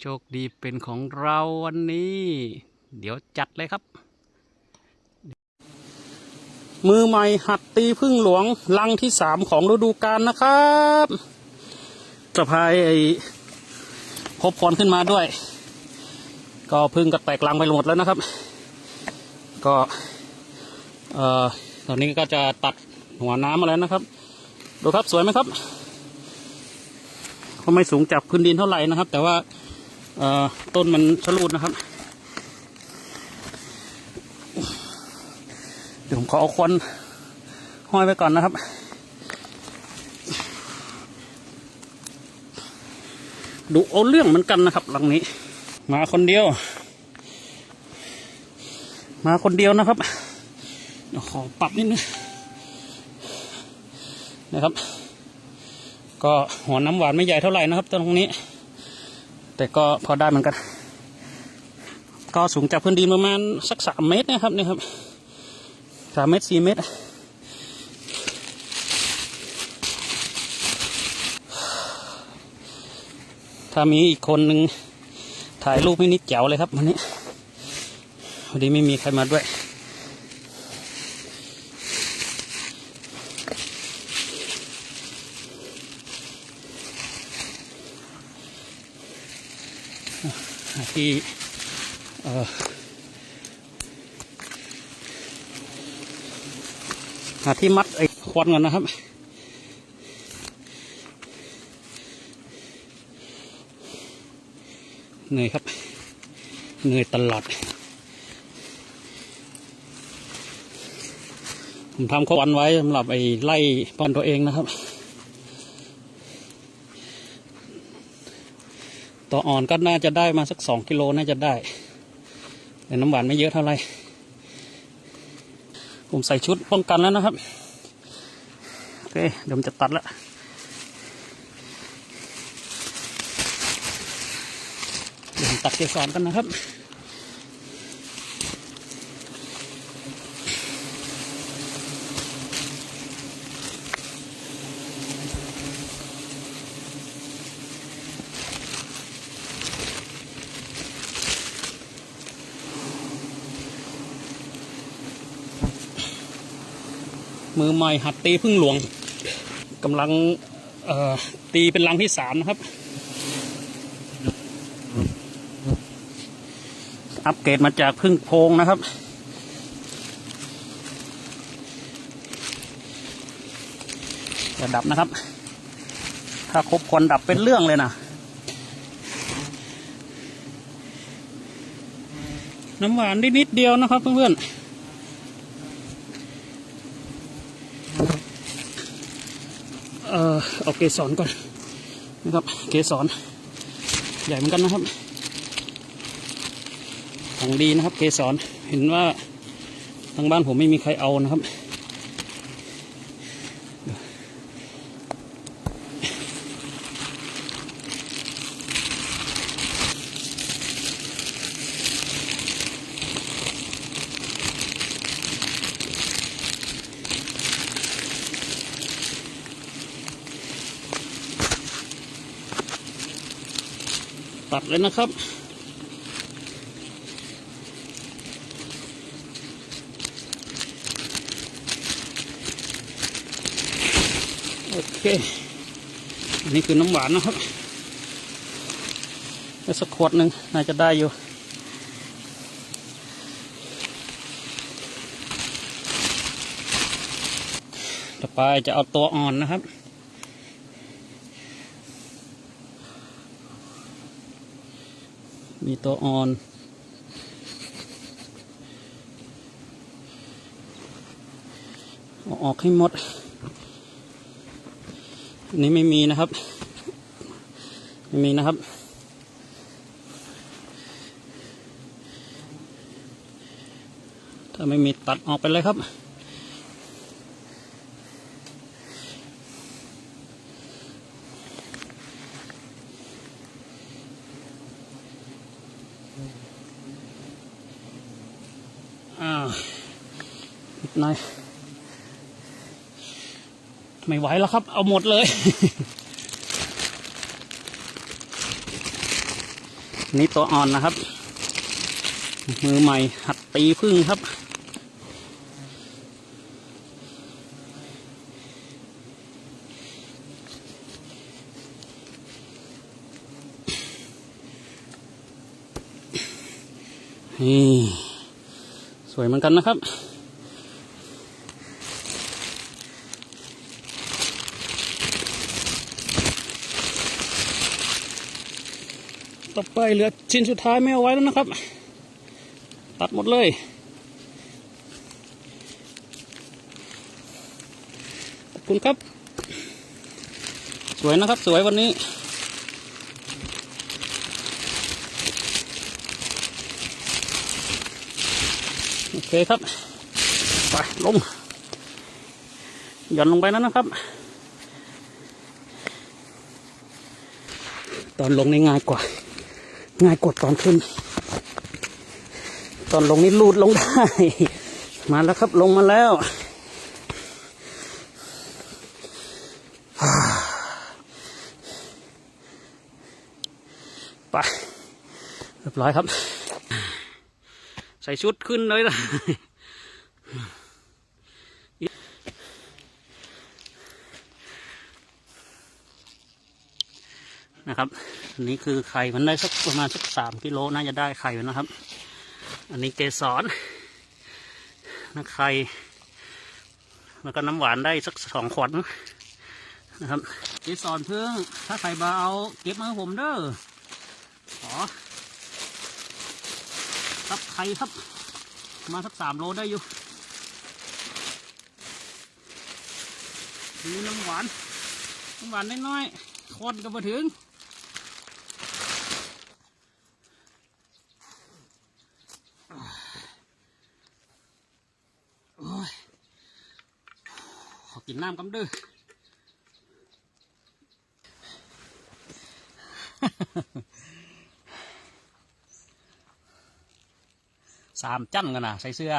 โชคดีเป็นของเราวันนี้ เดี๋ยวจัดเลยครับ มือใหม่หัดตีพึ่งหลวงลังที่สามของฤดูกาลนะครับสะพายไอ้พบพรขึ้นมาด้วย ก็พึ่งก็แตกลังไปหมดแล้วนะครับ ก็เอ่อตอนนี้ก็จะตัดหัวน้ำมาแล้วนะครับ ดูครับสวยไหมครับก็ไม่สูงจากพื้นดินเท่าไหร่นะครับ แต่ว่า ต้นมันชะลูดนะครับ เดี๋ยวผมขอเอาควันห้อยไว้ก่อนนะครับ ดูเอาเรื่องเหมือนกันนะครับ หลังนี้ มาคนเดียว มาคนเดียวนะครับเดี๋ยวขอปรับนิดนึงนะครับ ก็หัวน้ำหวานไม่ใหญ่เท่าไหร่นะครับตรงนี้ แต่ก็พอได้เหมือนกัน ก็สูงจากพื้นดินประมาณสักสามเมตรนะครับนี่ครับสามเมตรสี่เมตร ถ้ามีอีกคนหนึ่งถ่ายรูปให้นิดแจ๋วเลยครับวันนี้พอดีไม่มีใครมาด้วย ที่หาที่มัดไอ้ควันก่อนนะครับ เหนื่อยครับ เหนื่อยตลอด ผมทำข้อวันไว้สำหรับไอ้ไล่ป้อนตัวเองนะครับ ต่ออ่อนก็น่าจะได้มาสักสองกิโลน่าจะได้ แต่น้ำหวานไม่เยอะเท่าไหร่ผมใส่ชุดป้องกันแล้วนะครับ โอเค เดี๋ยวผมจะตัดละเดี๋ยวตัดเกสรกันนะครับ มือใหม่หัดตีพึ่งหลวงกำลังตีเป็นลังที่สามนะครับ อัปเกรดมาจากพึ่งโพงนะครับอย่าดับนะครับ ถ้าครบควันดับเป็นเรื่องเลยนะน้ำหวานได้นิดเดียวนะครับเพื่อนๆ เอ่อเอาเกสรก่อนนะครับ เกสรใหญ่เหมือนกันนะครับ ของดีนะครับ เกสรเห็นว่าทางบ้านผมไม่มีใครเอานะครับ ตัดเลยนะครับ โอเค อันนี้คือน้ำหวานนะครับแล้วสักขวดหนึ่งน่าจะได้อยู่ต่อไปจะเอาตัวอ่อนนะครับ มีตัวอ่อนอออกให้หมด อันนี้ไม่มีนะครับ ไม่มีนะครับถ้าไม่มีตัดออกไปเลยครับ อ้านิดหน่อยไม่ไหวแล้วครับ เอาหมดเลย นี่ตัวอ่อนนะครับ มือใหม่ หัดตีพึ่งครับ นี่ วยเหมือนกันนะครับ ต่อไปเหลือชิ้นสุดท้ายไม่เอาไว้แล้วนะครับ ตัดหมดเลย ขอบคุณครับ สวยนะครับ สวยวันนี้ เคครับไปลงหย่อนลงไปแล้วนะครับ ตอนลงนี่ง่ายกว่า ง่ายกว่าตอนขึ้น ตอนลงนี่ลูดลงได้ มาแล้วครับลงมาแล้วไปเรียบร้อยครับ ส่ชุดขึ้นเลยนะนะครับอันนี้คือไข่มันได้สักประมาณสักสามกิโลน่าจะได้ไข่อยู่นะครับ อันนี้เกสรนะไข่แล้วก็น้ำหวานได้สักสองขวดนะครับ เกสรเพิ่งถ้าไข่บาเอาเก็บมาผมเด้อขอ ครับไข่ครับ มาสักสามโลได้อยู่นี่น้ำหวาน น้ำหวานน้อยๆคนก็มาถึง โอ้ย ขอกินน้ำกำดื้อ สามจันกันนะใส่เสื้อ